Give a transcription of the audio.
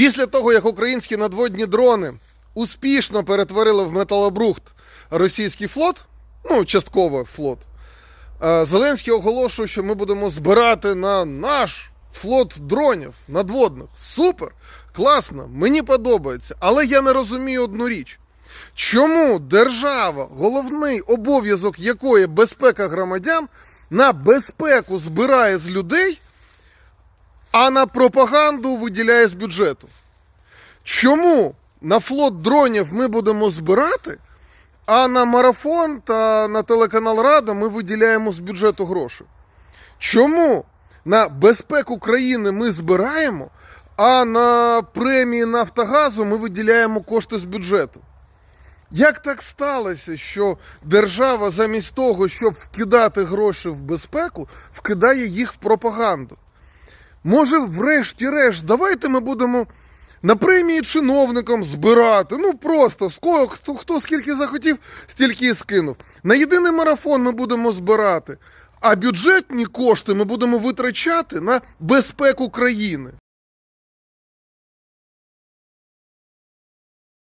Після того, як українські надводні дрони успішно перетворили в металобрухт російський флот, ну, частково флот, е, Зеленський оголошує, що ми будемо збирати на наш флот дронів надводних. Супер! Класно, мені подобається. Але я не розумію одну річ. Чому держава, головний обов'язок якої безпека громадян, на безпеку збирає з людей, а на пропаганду виділяє з бюджету? Чому на флот дронів ми будемо збирати, а на марафон та на телеканал Рада ми виділяємо з бюджету гроші? Чому на безпеку країни ми збираємо, а на премії Нафтогазу ми виділяємо кошти з бюджету? Як так сталося, що держава замість того, щоб вкидати гроші в безпеку, вкидає їх в пропаганду? Може, врешті-решт, давайте ми будемо на премії чиновникам збирати. Ну просто ско- хто, хто скільки захотів, стільки і скинув. На єдиний марафон ми будемо збирати, а бюджетні кошти ми будемо витрачати на безпеку країни.